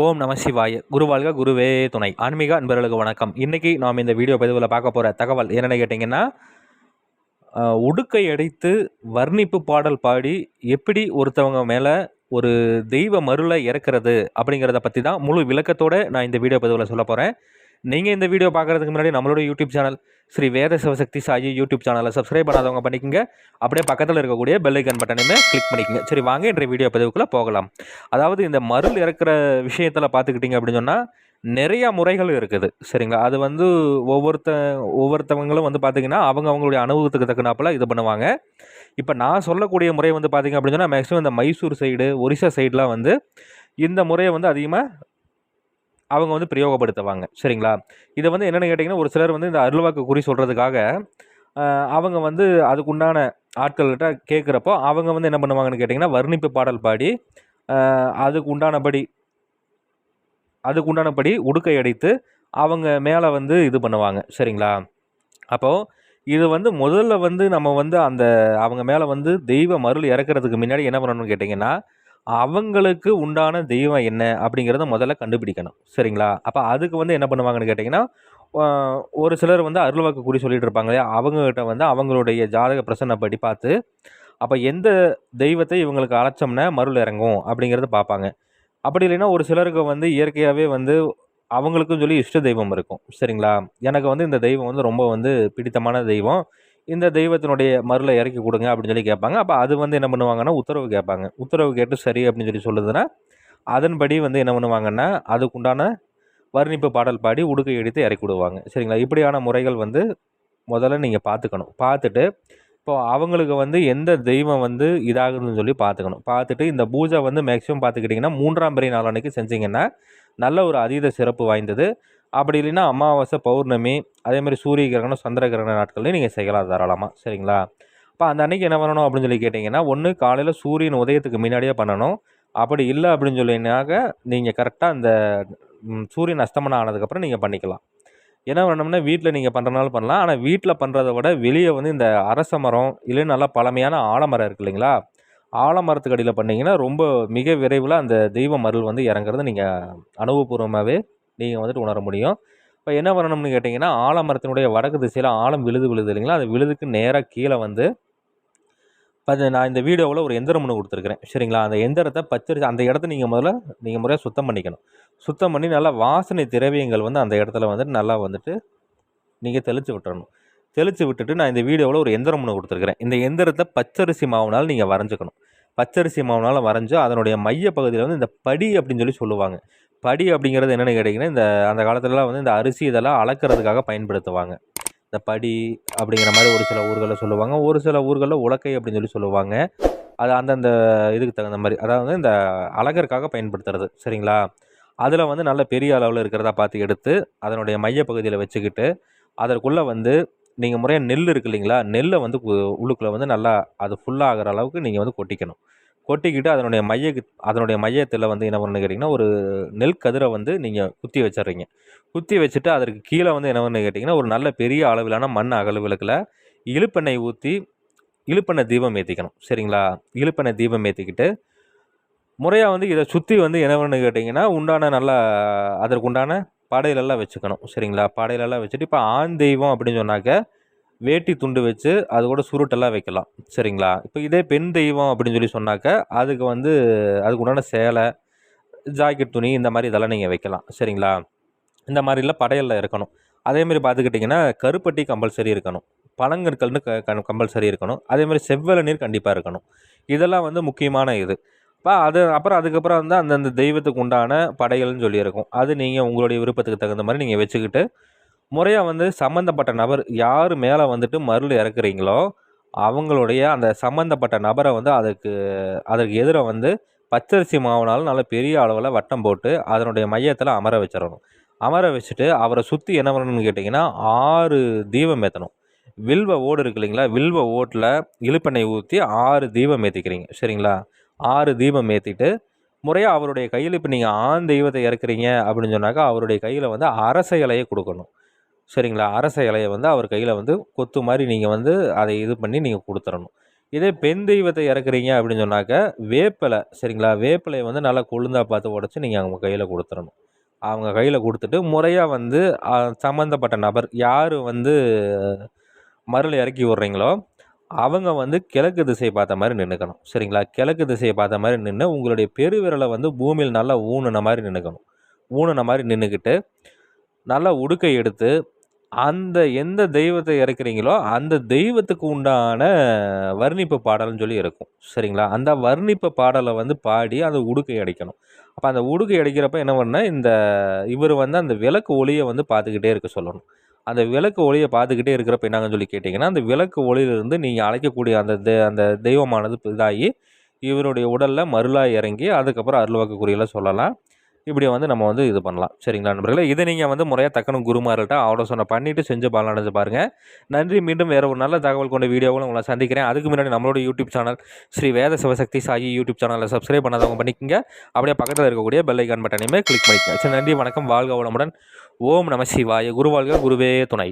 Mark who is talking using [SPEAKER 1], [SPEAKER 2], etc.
[SPEAKER 1] ஓம் நம சிவாய. குருவாழ்க குருவே துணை. ஆன்மீக அன்பர்களுக்கு வணக்கம். இன்றைக்கி நாம் இந்த வீடியோ பதிவில் பார்க்க போகிற தகவல் என்னென்னு கேட்டிங்கன்னா உடுக்கை அடைத்து வர்ணிப்பு பாடல் பாடி எப்படி ஒருத்தவங்க மேலே ஒரு தெய்வ மருளை இறக்கிறது அப்படிங்கிறத பற்றி தான் முழு விளக்கத்தோடு நான் இந்த வீடியோ பதிவில் சொல்ல போகிறேன் நீங்கள் இந்த வீடியோ பார்க்குறதுக்கு முன்னாடி நம்மளோட YouTube channel Sri Veda Sivasakthi Sai YouTube சேனலை சப்ஸ்கிரைப் பண்ணாதவங்க பண்ணிக்கங்க. அப்படியே பக்கத்தில் இருக்கக்கூடிய பெல் ஐக்கன் பட்டனையுமே கிளிக் பண்ணிக்கங்க. சரி வாங்க இன்றைய வீடியோ பதிவுக்குள்ளே போகலாம். அதாவது இந்த மருள் இறக்குற விஷயத்தில் பார்த்துக்கிட்டிங்க அப்படின்னு சொன்னால் நிறையா முறைகள் இருக்குது. சரிங்களா? அது வந்து ஒவ்வொருத்த ஒவ்வொருத்தவங்களும் வந்து பார்த்திங்கன்னா அவங்க அவங்களுடைய அனுபவத்துக்கு தக்கனாப்பில் இது பண்ணுவாங்க. இப்போ நான் சொல்லக்கூடிய முறை வந்து பார்த்திங்க அப்படின்னு சொன்னால் மேக்ஸிமம் இந்த மைசூர் சைடு ஒரிசா சைடெலாம் வந்து இந்த முறையை வந்து அதிகமாக அவங்க வந்து பிரயோகப்படுத்துவாங்க. சரிங்களா? இதை வந்து என்னென்னு கேட்டிங்கன்னா ஒரு சிலர் வந்து இந்த அருள்வாக்கு குறி சொல்கிறதுக்காக அவங்க வந்து அதுக்குண்டான ஆட்கள்கிட்ட கேட்குறப்போ அவங்க வந்து என்ன பண்ணுவாங்கன்னு கேட்டிங்கன்னா வர்ணிப்பு பாடல் பாடி அதுக்கு உண்டானபடி அதுக்கு உண்டானபடி உடுக்கை அடித்து அவங்க மேலே வந்து இது பண்ணுவாங்க. சரிங்களா? அப்போது இது வந்து முதல்ல வந்து நம்ம வந்து அந்த அவங்க மேலே வந்து தெய்வ மருள் இறக்கிறதுக்கு முன்னாடி என்ன பண்ணணும்னு கேட்டிங்கன்னா அவங்களுக்கு உண்டான தெய்வம் என்ன அப்படிங்கிறத முதல்ல கண்டுபிடிக்கணும். சரிங்களா? அப்போ அதுக்கு வந்து என்ன பண்ணுவாங்கன்னு கேட்டிங்கன்னா ஒரு சிலர் வந்து அருள்வாக்கு குறி சொல்லிட்டு இருப்பாங்க இல்லையா? அவங்ககிட்ட வந்து அவங்களுடைய ஜாதக பிரசன்னப்படி பார்த்து அப்போ எந்த தெய்வத்தை இவங்களுக்கு அழைச்சோம்னா மருள் இறங்கும் அப்படிங்கிறத பார்ப்பாங்க. அப்படி இல்லைன்னா ஒரு சிலருக்கு வந்து இயற்கையாகவே வந்து அவங்களுக்கும் சொல்லி இஷ்ட தெய்வம் இருக்கும். சரிங்களா? எனக்கு வந்து இந்த தெய்வம் வந்து ரொம்ப வந்து பிடித்தமான தெய்வம். இந்த தெய்வத்தினுடைய மருளை இறக்கி கொடுங்க அப்படின்னு சொல்லி கேட்பாங்க. அப்போ அது வந்து என்ன பண்ணுவாங்கன்னா உத்தரவு கேட்பாங்க. உத்தரவு கேட்டு சரி அப்படின்னு சொல்லி சொல்லுதுன்னா அதன்படி வந்து என்ன பண்ணுவாங்கன்னா அதுக்குண்டான வர்ணிப்பு பாடல் பாடி உடுக்கை எடுத்து இறக்கி விடுவாங்க. சரிங்களா? இப்படியான முறைகள் வந்து முதல்ல நீங்கள் பார்த்துக்கணும். பார்த்துட்டு இப்போது அவங்களுக்கு வந்து எந்த தெய்வம் வந்து இதாகுதுன்னு சொல்லி பார்த்துக்கணும். பார்த்துட்டு இந்த பூஜை வந்து மேக்ஸிமம் பார்த்துக்கிட்டிங்கன்னா மூன்றாம் பிறை நாள் அன்னைக்கு செஞ்சீங்கன்னா நல்ல ஒரு அதீத சிறப்பு வாய்ந்தது. அப்படி இல்லைன்னா அமாவாசை பௌர்ணமி அதே மாதிரி சூரிய கிரகணம் சந்திர கிரகண நாட்கள்லையும் நீங்கள் செய்யலாம் தாராளமாக சரிங்களா? அப்போ அந்த அன்றைக்கி என்ன பண்ணணும் அப்படின்னு சொல்லி கேட்டிங்கன்னா ஒன்று காலையில் சூரியன் உதயத்துக்கு முன்னாடியே பண்ணணும். அப்படி இல்லை அப்படின்னு சொல்லினாக்க நீங்கள் கரெக்டாக அந்த சூரியன் அஸ்தமனம் ஆனதுக்கப்புறம் நீங்கள் பண்ணிக்கலாம். என்ன பண்ணோம்னா வீட்டில் நீங்கள் பண்ணுறனால பண்ணலாம். ஆனால் வீட்டில் பண்ணுறத விட வெளியே வந்து இந்த அரச மரம் இல்லை நல்லா பழமையான ஆலமரம் இருக்குது இல்லைங்களா? ஆலமரத்துக்கு அடியில் பண்ணிங்கன்னா ரொம்ப மிக விரைவில் அந்த தெய்வ மருள் வந்து இறங்குறத நீங்கள் அனுபவபூர்வமாகவே நீங்கள் வந்துட்டு உணர முடியும். இப்போ என்ன பண்ணணும்னு கேட்டிங்கன்னா ஆலமரத்தினுடைய வடக்கு திசையில் ஆழம் விழுது விழுது இல்லைங்களா? அந்த விழுதுக்கு நேராக கீழே வந்து பார்த்து நான் இந்த வீடியோவில் ஒரு எந்திரம் ஒன்று கொடுத்துருக்குறேன். சரிங்களா? அந்த எந்திரத்தை பச்சரிசி அந்த இடத்த நீங்கள் முதல்ல நீங்கள் முறையாக சுத்தம் பண்ணிக்கணும். சுத்தம் பண்ணி நல்லா வாசனை திரவியங்கள் வந்து அந்த இடத்துல வந்துட்டு நல்லா வந்துட்டு நீங்கள் தெளித்து விட்டுறணும். தெளித்து விட்டுட்டு நான் இந்த வீடியோவில் ஒரு எந்திரம் ஒன்று கொடுத்துருக்குறேன். இந்த எந்திரத்தை பச்சரிசி மாவுனால் நீங்கள் வரைஞ்சிக்கணும். பச்சரிசி மாவுனால் வரைஞ்சு அதனுடைய மைய பகுதியில் வந்து இந்த படி அப்படின்னு சொல்லி சொல்லுவாங்க. படி அப்படிங்கிறது என்னென்னு கேட்டிங்கன்னா இந்த அந்த காலத்துலலாம் வந்து இந்த அரிசி இதெல்லாம் அளக்கிறதுக்காக பயன்படுத்துவாங்க. இந்த படி அப்படிங்கிற மாதிரி ஒரு சில ஊர்களில் சொல்லுவாங்க. ஒரு சில ஊர்களில் உலக்கை அப்படின்னு சொல்லி சொல்லுவாங்க. அது அந்தந்த இதுக்கு தகுந்த மாதிரி அதாவது இந்த அழகருக்காக பயன்படுத்துறது. சரிங்களா? அதில் வந்து நல்ல பெரிய அளவில் இருக்கிறதா பார்த்து எடுத்து அதனுடைய மையப்பகுதியில் வச்சுக்கிட்டு அதற்குள்ளே வந்து நீங்கள் முறையாக நெல் இருக்கு இல்லைங்களா? நெல்லை வந்து உள்ளுக்குள்ளே வந்து நல்லா அது ஃபுல்லாகிற அளவுக்கு நீங்கள் வந்து கொட்டிக்கணும். கொட்டிக்கிட்டு அதனுடைய மைய அதனுடைய மையத்தில் வந்து என்ன பண்ணு கேட்டிங்கன்னா ஒரு நெல் கதிரை வந்து நீங்கள் குத்தி வச்சிடுறீங்க. குத்தி வச்சுட்டு அதற்கு கீழே வந்து என்ன பண்ணு கேட்டிங்கன்னா ஒரு நல்ல பெரிய அளவிலான மண் அகல் விளக்கில் இழுப்பெண்ணெய் ஊற்றி இழுப்பெண்ணெய் தீபம் ஏற்றிக்கணும் சரிங்களா? இழுப்பெண்ணெய் தீபம் ஏற்றிக்கிட்டு முறையாக வந்து இதை சுற்றி வந்து என்ன பண்ணு கேட்டிங்கன்னா உண்டான நல்லா அதற்கு உண்டான படையிலெல்லாம் வச்சுக்கணும். சரிங்களா? படையிலெல்லாம் வச்சுட்டு இப்போ ஆண் தெய்வம் அப்படின்னு சொன்னாக்க வேட்டி துண்டு வச்சு அது கூட சுருட்டெல்லாம் வைக்கலாம். சரிங்களா? இப்போ இதே பெண் தெய்வம் அப்படின்னு சொல்லி சொன்னாக்க அதுக்கு வந்து அதுக்கு உண்டான சேலை ஜாக்கெட் துணி இந்த மாதிரி இதெல்லாம் நீங்கள் வைக்கலாம். சரிங்களா? இந்த மாதிரிலாம் படையலில் இருக்கணும். அதே மாதிரி பார்த்துக்கிட்டிங்கன்னா கருப்பட்டி கம்பல்சரி இருக்கணும். பழங்கற்கள்னு க கம்பல்சரி இருக்கணும். அதேமாதிரி செவ்வல நீர் கண்டிப்பாக இருக்கணும். இதெல்லாம் வந்து முக்கியமான இது. இப்போ அது அப்புறம் அதுக்கப்புறம் வந்து அந்தந்த தெய்வத்துக்கு உண்டான படைகள்னு சொல்லியிருக்கும். அது நீங்கள் உங்களுடைய விருப்பத்துக்கு தகுந்த மாதிரி நீங்கள் வச்சுக்கிட்டு முறையாக வந்து சம்மந்தப்பட்ட நபர் யார் மேலே வந்துட்டு மருள் இறக்குறீங்களோ அவங்களுடைய அந்த சம்மந்தப்பட்ட நபரை வந்து அதுக்கு அதற்கு எதிராக வந்து பச்சரிசி மாவுனாலும் நல்ல பெரிய அளவில் வட்டம் போட்டு அதனுடைய மையத்தில் அமர வச்சிடணும். அமர வச்சுட்டு அவரை சுற்றி என்ன பண்ணணும்னு கேட்டிங்கன்னா ஆறு தீபம் ஏற்றணும் வில்வ ஓடு இருக்கு இல்லைங்களா? வில்வ ஓட்டில் இழுப்பெண்ணெய் ஊற்றி ஆறு தீபம் ஏற்றிக்கிறீங்க சரிங்களா? ஆறு தீபம் ஏற்றிட்டு முறையாக அவருடைய கையில் இப்போ நீங்கள் ஆண் தெய்வத்தை இறக்குறீங்க அப்படின்னு சொன்னாக்கா அவருடைய கையில் வந்து அரச இலையை கொடுக்கணும். சரிங்களா? அரச இலையை வந்து அவர் கையில் வந்து கொத்து மாதிரி நீங்கள் வந்து அதை இது பண்ணி நீங்கள் கொடுத்துடணும் இதே பெண் தெய்வத்தை இறக்குறீங்க அப்படின்னு சொன்னாக்க வேப்பலை சரிங்களா? வேப்பிலையை வந்து நல்லா கொழுந்தா பார்த்து உடச்சி நீங்கள் அவங்க கையில் கொடுத்துடணும் அவங்க கையில் கொடுத்துட்டு முறையாக வந்து சம்மந்தப்பட்ட நபர் யார் வந்து மருளை இறக்கி விட்றீங்களோ அவங்க வந்து கிழக்கு திசையை பார்த்த மாதிரி நின்றுக்கணும் சரிங்களா? கிழக்கு திசையை பார்த்த மாதிரி நின்று உங்களுடைய பெருவிரலை வந்து பூமியில் நல்லா ஊனுன மாதிரி நின்றுக்கணும் ஊனுன மாதிரி நின்றுக்கிட்டு நல்லா உடுக்கை எடுத்து அந்த எந்த தெய்வத்தை இறக்குறீங்களோ அந்த தெய்வத்துக்கு உண்டான வர்ணிப்பு பாடல்னு சொல்லி இருக்கும். சரிங்களா? அந்த வர்ணிப்பு பாடலை வந்து பாடி அந்த உடுக்கை அடிக்கணும். அப்போ அந்த உடுக்கை அடிக்கிறப்ப என்ன பண்ணால் இந்த இவர் வந்து அந்த விளக்கு ஒளியை வந்து பார்த்துக்கிட்டே இருக்க சொல்லணும். அந்த விளக்கு ஒளியை பார்த்துக்கிட்டே இருக்கிறப்ப என்னங்கன்னு சொல்லி கேட்டிங்கன்னா அந்த விளக்கு ஒளியிலிருந்து நீங்கள் அழைக்கக்கூடிய அந்த தெ அந்த தெய்வமானது இதாகி இவருடைய உடலில் மருளாக இறங்கி அதுக்கப்புறம் அருள்வாக்குக்குரியெல்லாம் சொல்லலாம். இப்படி வந்து நம்ம வந்து இது பண்ணலாம். சரிங்களா நண்பர்களே? இதை நீங்கள் வந்து முறையாக தக்கணும் குருமார்கள்ட்ட ஆலோசனை பண்ணிவிட்டு செஞ்சு பலனடைஞ்சு பாருங்கள் நன்றி மீண்டும் வேறு ஒரு நல்ல தகவல் கொண்ட வீடியோவில் உங்களை சந்திக்கிறேன். அதுக்கு முன்னாடி நம்மளோட YouTube channel Sri Veda Sivasakthi Sai YouTube சேனலை சப்ஸ்கிரைப் பண்ணாதவங்க பண்ணிக்கங்க. அப்படியே பக்கத்தில் இருக்கக்கூடிய பெல் ஐக்கான் பட்டனையுமே கிளிக் பண்ணிக்கோங்க. சரி நன்றி வணக்கம். வாழ்க வளமுடன். ஓம் நம சிவாய. குருவாழ்க குருவே துணை.